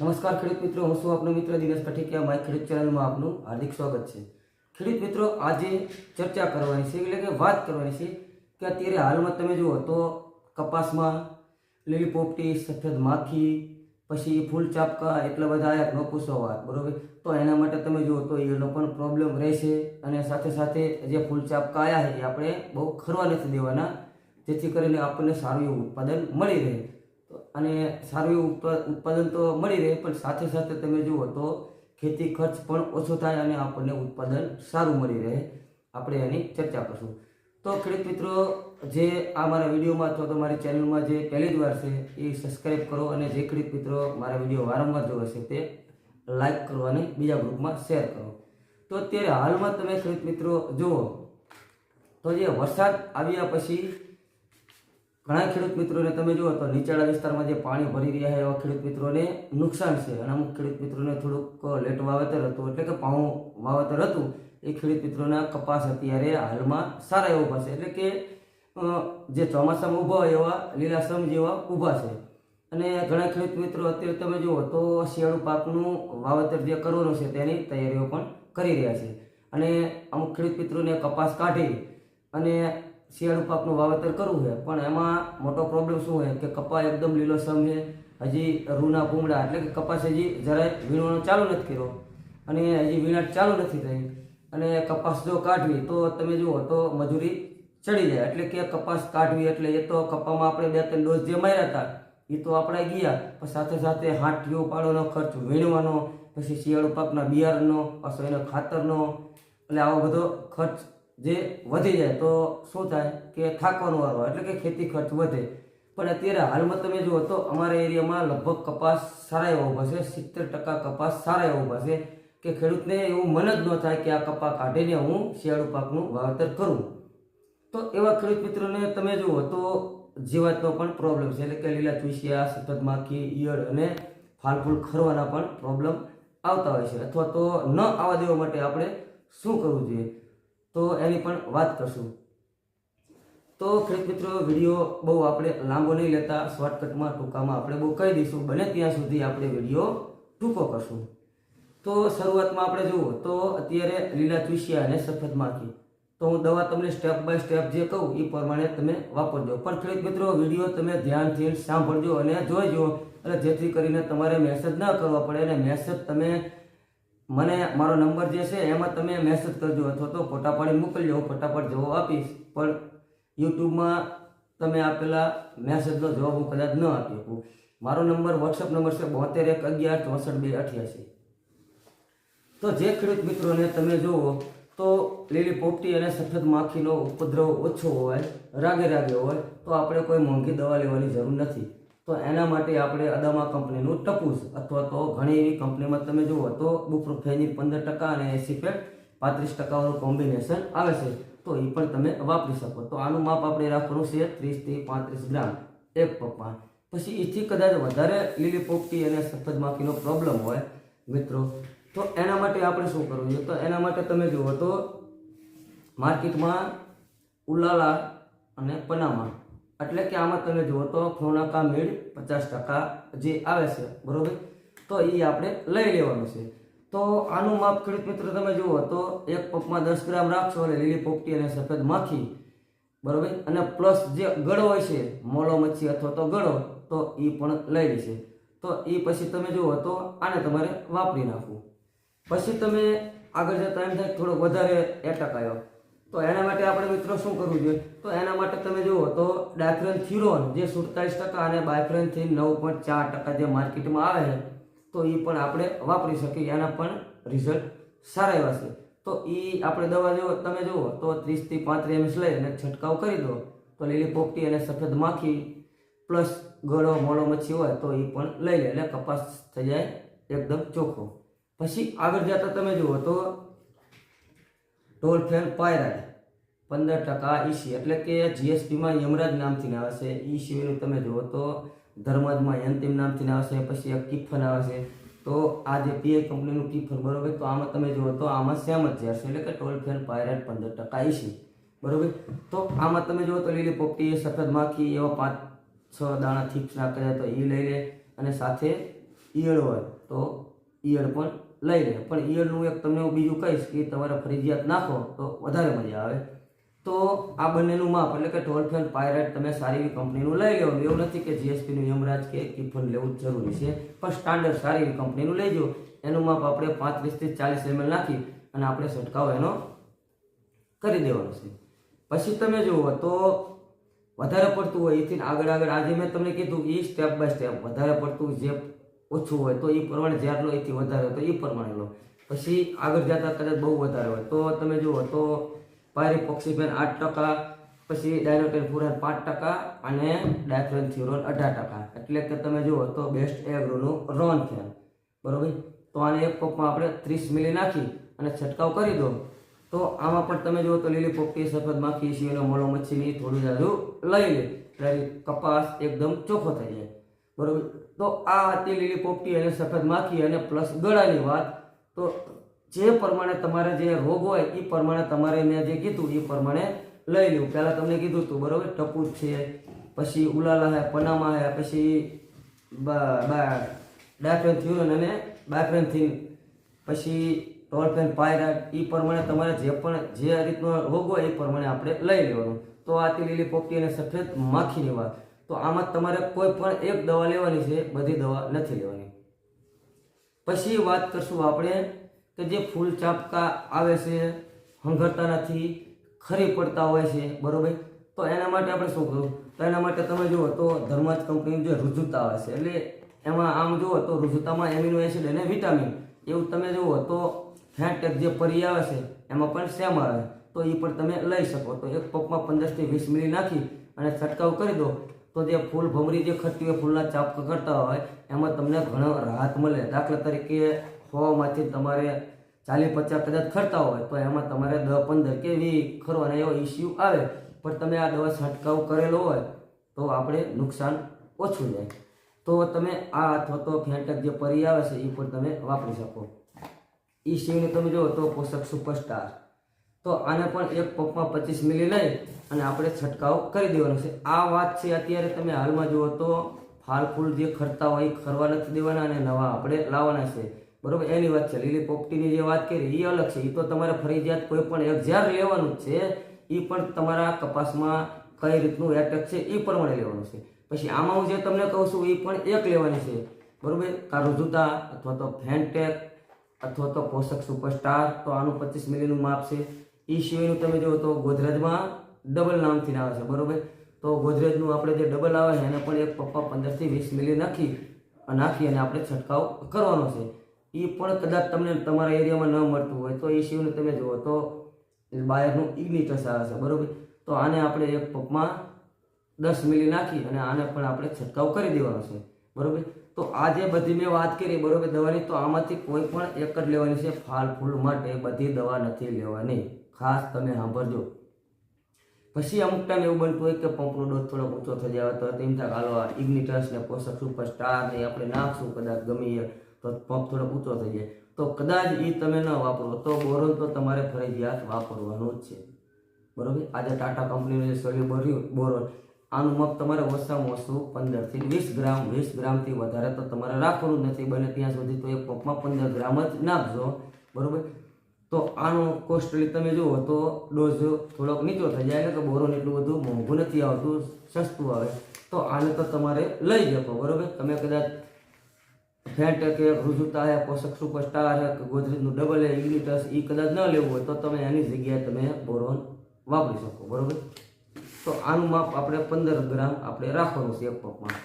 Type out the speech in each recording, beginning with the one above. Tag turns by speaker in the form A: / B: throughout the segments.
A: નમસ્કાર ખેડૂત મિત્રો, હું છું આપનો મિત્ર દિનેશ પઠિકિયા માય ખેડૂત ચેનલમાં આપનું હાર્દિક સ્વાગત છે. ખેડૂત મિત્રો, આજે ચર્ચા કરવાની છે, એટલે કે વાત કરવાની છે કે અત્યારે હાલમાં તમે જુઓ તો કપાસમાં લીલી પોપટી સફેદ માખી, પછી ફૂલ ચાપકા, એટલા બધા આયા ન પૂછો વાત, બરાબર? તો એના માટે તમે જુઓ તો એનો પણ પ્રોબ્લેમ રહેશે અને સાથે સાથે જે ફૂલ ચાપકા આવ્યા છે એ આપણે બહુ ખરવા નથી દેવાના, જેથી કરીને આપણને સારું એવું ઉત્પાદન મળી રહે. અને સારું એવું ઉત્પાદન તો મળી રહે, પણ સાથે સાથે તમે જુઓ તો ખેતી ખર્ચ પણ ઓછો થાય અને આપણને ઉત્પાદન સારું મળી રહે. આપણે એની ચર્ચા કરશું. તો ખેડૂત મિત્રો, જે આ મારા વિડીયોમાં અથવા તો મારી ચેનલમાં જે પહેલી જ વાર છે, એ સબસ્ક્રાઈબ કરો અને જે ખેડૂત મિત્રો મારા વીડિયો વારંવાર જોવે છે, તે લાઈક કરો અને બીજા ગ્રુપમાં શેર કરો. તો અત્યારે હાલમાં તમે ખેડૂત મિત્રો જુઓ, તો જે વરસાદ આવ્યા પછી ઘણા ખેડૂત મિત્રોને તમે જુઓ તો નીચાણા વિસ્તારમાં જે પાણી ભરી રહ્યા છે એવા ખેડૂત મિત્રોને નુકસાન છે. અને અમુક ખેડૂત મિત્રોને થોડુંક લેટ વાવેતર હતું, એટલે કે પાઉં વાવેતર હતું. એ ખેડૂત મિત્રોના કપાસ અત્યારે હાલમાં સારા એવા ઊભા છે. એટલે કે જે ચોમાસામાં ઊભા હોય એવા લીલાસમ જેવા ઊભા છે. અને ઘણા ખેડૂત મિત્રો અત્યારે તમે જુઓ તો શિયાળુ પાકનું વાવેતર જે કરવાનું છે તેની તૈયારીઓ પણ કરી રહ્યા છે. અને અમુક ખેડૂત મિત્રોને કપાસ કાઢી અને શિયાળુ પાકનું વાવેતર કરવું છે. પણ એમાં મોટો પ્રોબ્લેમ શું હોય કે કપા એકદમ લીલોસમ છે. હજી રૂના પૂમડા એટલે કે કપાસ હજી જરાય વીણવાનો ચાલુ નથી કર્યો. અને હજી વીણાટ ચાલુ નથી થઈ. અને કપાસ જો કાઢવી તો તમે જુઓ તો મજૂરી ચડી જાય. એટલે કે કપાસ કાઢવી એટલે એ તો કપામાં આપણે બે ત્રણ ડોઝ જે માર્યા હતા, એ તો આપણે ગયા. પણ સાથે સાથે હાંઠીઓ પાડવાનો ખર્ચ વીણવાનો, પછી શિયાળુ પાકના બિયારણનો, પાછો એનો ખાતરનો. એટલે આવો બધો ખર્ચ જે વધી જાય તો શું થાય કે થાકવાનો વારો એટલે કે ખેતી ખર્ચ વધે. પણ અત્યારે હાલમાં તમે જુઓ તો અમારા એરિયામાં લગભગ કપાસ સારા એવા ઊભા છે. સિત્તેર ટકા કપાસ સારા એવા ઊભા છે કે ખેડૂતને એવું મન જ ન થાય કે આ કપા કાઢીને હું શિયાળુ પાકનું વાવેતર કરું. તો એવા ખેડૂત મિત્રોને તમે જુઓ તો જીવાતનો પણ પ્રોબ્લેમ છે. એટલે કે લીલા ચૂસિયા સફેદ માખી, ઈયળ અને ફાલફૂલ ખરવાના પણ પ્રોબ્લેમ આવતા હોય છે. અથવા તો ન આવવા દેવા માટે આપણે શું કરવું જોઈએ? તો એની પણ વાત કરશું. તો ખેડૂત મિત્રો, વીડિયો બહુ આપણે લાંબો નહીં લેતા. શોર્ટકટમાં ટૂંકામાં આપણે બહુ કહી દઈશું. બને ત્યાં સુધી આપણે વીડિયો ટૂંકો કરશું. તો શરૂઆતમાં આપણે જુઓ, તો અત્યારે લીલા ચૂસિયા અને સફેદ માખી. તો હું દવા તમને સ્ટેપ બાય સ્ટેપ જે કહું, એ પ્રમાણે તમે વાપરજો પણ ખેડૂત મિત્રો, વીડિયો તમે ધ્યાનથી સાંભળજો અને જોઈજો. એટલે જેથી કરીને તમારે મેસેજ ન કરવો પડે અને મેસેજ તમે મને મારો નંબર જે છે, એમાં તમે મેસેજ કરજો અથવા તો ફોટા પાડી મોકલજો ફટાફટ જવાબ આપીશ. પણ યુટ્યુબમાં તમે આપેલા મેસેજનો જવાબ હું કદાચ ન આપી શકું. મારો નંબર વોટ્સઅપ નંબર છે બોતેર એક અગિયાર ચોસઠ બે અઠ્યાસી. તો જે ખેડૂત મિત્રોને તમે જુઓ, તો લીલી પોપટી અને સફેદ માખીનો ઉપદ્રવ ઓછો હોય, રાગે રાગે હોય, તો આપણે કોઈ મોંઘી દવા લેવાની જરૂર નથી. તો એના માટે આપણે અદામા કંપનીનું ટપુસ અથવા તો ઘણી એવી કંપનીમાં તમે જુઓ તો બુપ્રોફેની પંદર ટકા અને એસીપેટ પાંત્રીસ ટકાવાળું કોમ્બિનેશન આવે છે. તો એ પણ તમે વાપરી શકો. તો આનું માપ આપણે રાખવાનું છે ત્રીસથી પાંત્રીસ ગ્રામ. એક પપ્પા. પછી એથી કદાચ વધારે લીલી પોપટી અને સફેદ માખીનો પ્રોબ્લેમ હોય, મિત્રો, તો એના માટે આપણે શું કરવું? જોઈએ તો એના માટે તમે જુઓ તો માર્કેટમાં ઉલાલા અને પનામા એટલે કે આમાં તમે જુઓ તો ખૂણાકા મીડ પચાસ ટકા જે આવે છે, બરોબર? તો એ આપણે લઈ લેવાનું છે. તો આનું માપ ખેડૂત મિત્રો તમે જુઓ તો એક પપમાં દસ ગ્રામ રાખશો એટલે લીલી પોપટી અને સફેદ માખી, બરોબર? અને પ્લસ જે ગળો હોય છે, મોલો, મચ્છી અથવા તો ગળો, તો એ પણ લઈ લેશે. તો એ પછી તમે જુઓ તો આને તમારે વાપરી નાખવું. પછી તમે આગળ જતા એમ થાય થોડોક વધારે એટક આવ્યો. તો એના માટે આપણે મિત્રો શું કરવું જોઈએ? તો એના માટે તમે જુઓ તો ડાયફ્રેન થ્યુરોન જે સુડતાલીસ ટકા અને બાયફ્રેનથી નવ પોઈન્ટ ચાર ટકા જે માર્કેટમાં આવે છે, તો એ પણ આપણે વાપરી શકીએ. એના પણ રિઝલ્ટ સારા એવા છે. તો એ આપણે દવા જુઓ, તમે જુઓ તો ત્રીસથી પાંત્રીસ એમએસ લઈ અને છંટકાવ કરી દો. તો લીલી પોપટી અને સફેદ માખી પ્લસ ગળો, મોળો, મચ્છી હોય તો એ પણ લઈ લે એટલે કપાસ થઈ જાય એકદમ ચોખ્ખો. પછી આગળ જતા તમે જુઓ તો ટોલફેન પાયરાઇડ પંદર ટકા ઈસી એટલે કે જીએસટીમાં યમરાજ નામથી આવે છે ઈ સિવાયનું તમે જુઓ તો ધર્મજમાં અંતિમ નામથી આવે છે પછી એક કિફન આવે છે તો આ જે પીએ કંપનીનું કિફન, બરોબર? તો આમાં તમે જુઓ તો આમાં સેમ જ જશે. એટલે કે ટોલ ફેલ પાયરાઇડ પંદર ટકા ઈસી બરોબર? તો આમાં તમે જુઓ તો લીલી પોપટી, સફેદ માખી એવા પાંચ, છ દાણા થીક્સ નાખ્યા તો એ લઈ લે. અને સાથે ઈયળ હોય તો ઈયળ પણ લઈ લે. પણ ઈયળનું એક તમને હું બીજું કહીશ કે તમારે ફરજિયાત નાખો તો વધારે મજા આવે. તો આ બંનેનું માપ એટલે કે ટોલફેન પાયરેટ તમે સારી એવી કંપનીનું લઈ લેવાનું એવું નથી કે જીએસપીનું યમરાજ કે કિફન લેવું જરૂરી છે. પણ સ્ટાન્ડર્ડ સારી એવી કંપનીનું લેજો એનું માપ આપણે પાંત્રીસથી ચાલીસ એમએલ નાખી અને આપણે છંટકાવ એનો કરી દેવાનો છે. પછી તમે જુઓ તો વધારે પડતું હોય એથી આગળ આગળ આજે મેં તમને કીધું એ સ્ટેપ બાય સ્ટેપ વધારે પડતું જે ઓછું હોય તો એ પ્રમાણે લો એથી વધારે હોય તો એ પ્રમાણે લો પછી આગળ જતા કદાચ બહુ વધારે હોય તો તમે જુઓ તો પાયરી પોક્સિફેન આઠ ટકા, પછી ડાયનોટેન ફુરાન પાંચ ટકા અને ડાયફ્રેન થ્યુરોન અઢાર ટકા. એટલે કે તમે જુઓ તો બેસ્ટ એગ્રોનું રોન ફેન બરોબર? તો આને એક કોપમાં આપણે ત્રીસ મિલી નાખી અને છંટકાવ કરી દો. તો આમાં પણ તમે જુઓ તો લીલી પોપટી, સફેદ માખી, શિયાળો, મોળો મચ્છીની થોડું જાજુ લઈ લે. એટલે કપાસ એકદમ ચોખ્ખો થઈ જાય. બરોબર? તો આ હતી લીલી પોપટી અને સફેદ માખી અને પ્લસ ગળાની વાત. તો જે પ્રમાણે તમારે જે રોગ હોય એ પ્રમાણે તમારે મેં જે કીધું એ પ્રમાણે લઈ લેવું. પહેલાં તમને કીધું હતું, બરાબર? ટપુર છે, પછી ઉલાલા હે, પનામા હે, પછી ડાયફ્રેન્થ્યુરન અને બાયફ્રેન્થિન પછી ટોલફેન પાયરાટ એ પ્રમાણે તમારે જે પણ, જે રીતનો રોગ હોય એ પ્રમાણે આપણે લઈ લેવાનું. તો આ લીલી પોપટી અને સફેદ માખીની વાત. તો આમાં તમારે કોઈ પણ એક દવા લેવાની છે, બધી દવા નથી લેવાની. પછી વાત કરશું આપણે કે જે ફૂલ ચાપકા આવે છે હંગરતા નથી, ખરી પડતા હોય છે, બરોબર? તો એના માટે આપણે શું કરવું તો એના માટે તમે જુઓ તો ધર્માજ કંપનીનું જે રુજુતા આવે છે, એટલે એમાં આમ જુઓ તો રુજુતામાં એમિનો એસિડ અને વિટામિન, એવું તમે જુઓ તો ફેટ જે પરી આવે છે, એમાં પણ સેમ આવે. તો એ પણ તમે લઈ શકો. તો એક પગમાં પંદરથી વીસ મિલી નાખી અને છંટકાવ કરી દો. તો જે ફૂલ ભમરી જે ખરતી હોય, ફૂલના ચાપ કરતા હોય, એમાં તમને ઘણો રાહત મળે. દાખલા તરીકે હોવામાંથી તમારે ચાલીસ પચાસ કદાચ ખરતા હોય, તો એમાં તમારે દસ પંદર કે વીસ ખરવાના એવો ઇસ્યુ આવે. પણ તમે આ દવા છંટકાવ કરેલો હોય, તો આપણે નુકસાન ઓછું જાય તો તમે આ અથવા તો ફેન્ટક જે પરી આવે છે, એ પણ તમે વાપરી શકો. એ સિવાયને તમે જુઓ તો પોષક સુપરસ્ટાર તો આને પણ એક પંપમાં પચીસ મિલી લઈ અને આપણે છંટકાવ કરી દેવાનો છે. આ વાત છે અત્યારે તમે હાલમાં જુઓ તો ફાલ ફૂલ જે ખરતા હોય એ ખરવા નથી દેવાના અને નવા આપણે લાવવાના છે. બરોબર? એની વાત છે. લીલી પોપટીની જે વાત કરી એ અલગ છે. એ તો તમારે ફરજિયાત કોઈ પણ એક ઝાડ લેવાનું છે. એ પણ તમારા કપાસમાં કઈ રીતનું એટેક છે એ પ્રમાણે લેવાનું છે. પછી આમાં હું જે તમને કહું છું એ પણ એક લેવાની છે. બરોબર? કારો જૂતા અથવા તો ફેનટેક અથવા તો પોષક સુપરસ્ટાર તો આનું પચીસ મિલીનું માપ છે. એ સિવાયનું તમે જુઓ તો ગોદરેજમાં ડબલ નામથી આવે છે, બરોબર? તો ગોદરેજનું આપણે જે ડબલ આવે છે, એને પણ એક પપ્પા પંદરથી વીસ મિલી નાખી નાખી અને આપણે છંટકાવ કરવાનો છે. એ પણ કદાચ તમને તમારા એરિયામાં ન મળતું હોય તો એ સિવાયનું તમે જુઓ તો બાયરનું ઇગ્નિટસ આવે છે, બરાબર? તો આને આપણે એક પપમાં દસ મિલી નાખી અને આને પણ આપણે છંટકાવ કરી દેવાનો છે, બરોબર? તો આ જે બધી મેં વાત કરી, બરાબર? દવાની તો આમાંથી કોઈ પણ એક જ લેવાની છે, ફાલ ફૂલ માટે બધી દવા નથી લેવાની. ખાસ તમે સાંભળજો. પછી અમુક ટાઈમ એવું બનતું હોય કે પંપનો ડોઝ થોડો ઊંચો થઈ જાય તો તેમ થાય હાલો આ ઇગ્નિટસ ને પોષક સુપરસ્ટાર ને આપણે નાખશું, કદાચ ગમીએ તો પંપ થોડો ઊંચો થઈ જાય. તો કદાચ એ તમે ન વાપરો, તો બોરોન તો તમારે ફરજિયાત વાપરવાનું જ છે. બરોબર? આજે ટાટા કંપનીનું જે સોલ્યુ બોર્યું બોરોન, આનું મગ તમારે ઓછામાં ઓછું પંદરથી વીસ ગ્રામ, વીસ ગ્રામથી વધારે તો તમારે રાખવાનું નથી. બને ત્યાં સુધી તો એ પંપમાં પંદર ગ્રામ જ નાખજો. બરોબર? તો આનો કોસ્ટલી તમે જુઓ તો ડોઝ થોડોક નીચો થઈ જાય ને તો બોરોન એટલું બધું મોંઘું નથી આવતું, સસ્તું આવે. તો આને તો તમારે લઈ શકો બરોબર? તમે કદાચ ફેટ કે રુજુતા હે, પોષક સુપરસ્ટાર હે ગોદરેજનું ડબલ હે એ કદાચ ન લેવું હોય તો તમે એની જગ્યાએ તમે બોરોન વાપરી શકો, બરોબર? તો આનું માપ આપણે પંદર ગ્રામ આપણે રાખવાનું છે એક પગમાં.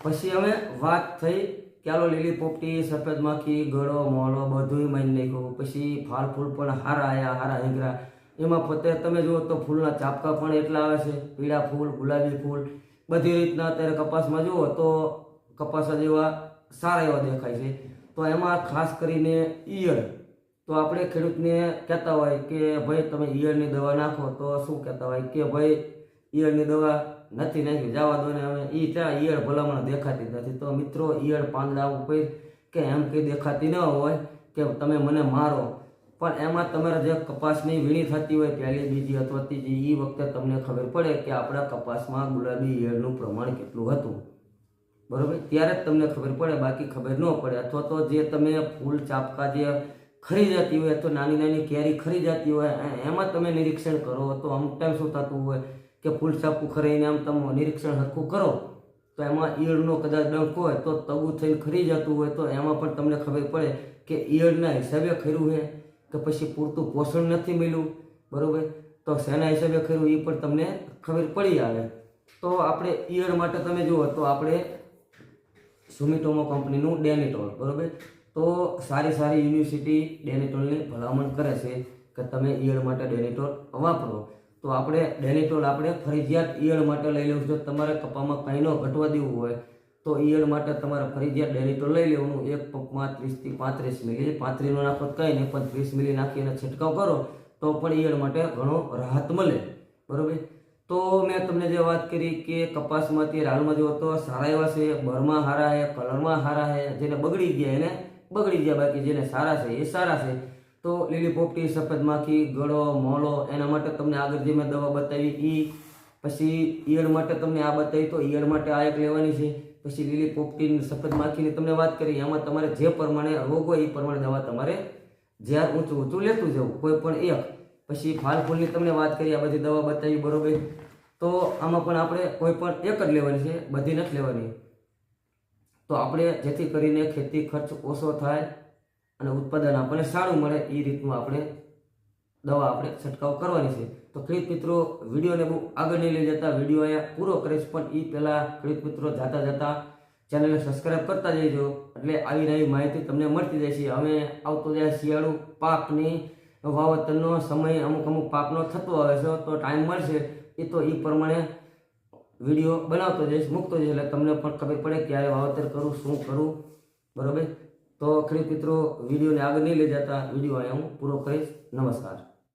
A: પછી અમે વાત થઈ ચાલો લીલી પોપટી, સફેદ માખી, ગળો મોળો બધું મારી નાખ્યું. પછી ફાલ ફૂલ પણ હારા આવ્યા હારા હિંગરા. એમાં પોતે, તમે જુઓ તો ફૂલના ચાપકા પણ એટલા આવે છે. પીળા ફૂલ, ગુલાબી ફૂલ, બધી રીતના અત્યારે કપાસમાં જુઓ તો કપાસ જેવા સારા એવા દેખાય છે. તો એમાં ખાસ કરીને ઈયળ. તો આપણે ખેડૂતને કહેતા હોય કે, ભાઈ, તમે ઈયળની દવા નાખો. તો શું કહેતા હોય કે, ભાઈ, ઈયળની દવા નથી નાખી જવા દો ને હવે એ ત્યાં ઈયળ ભલામણ દેખાતી નથી. તો મિત્રો, ઈયળ પાંદડા ઉપર કે એમ કંઈ દેખાતી ન હોય કે તમે મને મારો. પણ એમાં તમારે જે કપાસની વીણી થતી હોય, પહેલી, બીજી અથવા ત્રીજી એ વખતે તમને ખબર પડે કે આપણા કપાસમાં ગુલાબી ઈયળનું પ્રમાણ કેટલું હતું. બરાબર? ત્યારે જ તમને ખબર પડે. બાકી ખબર ન પડે. અથવા તો જે તમે ફૂલ ચાપકા જે ખરી જતી હોય, અથવા નાની નાની કેરી ખરી જતી હોય એમાં તમે નિરીક્ષણ કરો. તો અમુક ટાઈમ શું થતું હોય? કે ફૂલ ચાપકું ખરીને આમ તમે નિરીક્ષણ હરખું કરો, તો એમાં ઈયળનો કદાચ ડંખ હોય તો તગું થઈને ખરી જતું હોય તો એમાં પણ તમને ખબર પડે કે ઈયળના હિસાબે ખર્યું છે કે પછી પૂરતું પોષણ નથી મળ્યું, બરાબર? તો શેના હિસાબે ખર્યું એ પણ તમને ખબર પડી આવે. તો આપણે ઈયળ માટે તમે જુઓ તો આપણે સુમિટોમો કંપનીનું ડેનિટોલ, બરાબર? તો સારી સારી યુનિવર્સિટી ડેનિટોલની ભલામણ કરે છે કે તમે ઈયળ માટે ડેનિટોલ વાપરો. તો આપણે ડેનિટોલ આપણે ફરજિયાત ઈયળ માટે લઈ લેવું જો તમારે કપામાં કંઈ ન ઘટવા દેવું હોય, તો ઈયળ માટે તમારે ફરજિયાત ડેનિટોલ લઈ લેવાનું. એક પંપમાં ત્રીસથી પાંત્રીસ મિલી પાંત્રીસનો નાખો કંઈ નહીં, પણ ત્રીસ મિલી નાખીને છંટકાવ કરો, તો પણ ઈયળ માટે ઘણો રાહત મળે. બરાબર? તો મેં તમને જે વાત કરી કે કપાસમાં અત્યારે હાલમાં જો તો સારા એવા છે બરમાં સારા છે, કલરમાં સારા છે, જેને બગડી ગયા એને બગડી ગયા, બાકી જેને સારા છે એ સારા છે. તો લીલી પોપટી સફેદ માખી ગળો, મોલો, એના માટે તમને આગળ જે મેં દવા બતાવી એ પછી ઈયળ માટે તમને આ બતાવી, તો ઈયળ માટે આ એક લેવાની છે. પછી લીલી પોપટીની સફેદ માખીની તમને વાત કરી, એમાં તમારે જે પ્રમાણે રોગ હોય એ પ્રમાણે દવા તમારે જ્યાં ઊંચું ઊંચું લેતું જવું કોઈ પણ એક. પછી ફાલ ફૂલની તમને વાત કરી, આ બધી દવા બતાવી બરોબર. તો આમાં પણ આપણે કોઈ પણ એક જ લેવાની છે, બધી નથી લેવાની. તો આપણે જેથી કરીને ખેતી ખર્ચ ઓછો થાય અને ઉત્પાદન આપણને સારું મળે એ રીતનું આપણે દવા આપણે છંટકાવ કરવાની છે. તો ખેડૂત મિત્રો, વિડીયોને બહુ આગળ નહીં લઈ જતા, વીડિયો અહીંયા પૂરો કરીશ, પણ એ પહેલાં ખેડૂત મિત્રો જાતા જતા ચેનલને સબસ્ક્રાઈબ કરતા જઈજો, એટલે આવી નવી માહિતી તમને મળતી જાય છે. અમે આવતો જાય શિયાળુ પાકની વાવતરનો સમય અમુક અમુક પાકનો થતો આવે છે, તો ટાઈમ મળશે. એ તો એ પ્રમાણે વીડિયો બનાવતો જઈશ, મૂકતો જઈશ, એટલે તમને પણ ખબર પડે ક્યારે વાવતર કરું, શું કરું. બરોબર? તો ખેડૂત મિત્રો વિડીયોને આગળ નહીં લઈ જતા વીડિયો અહીંયા હું પૂરો કરીશ. નમસ્કાર.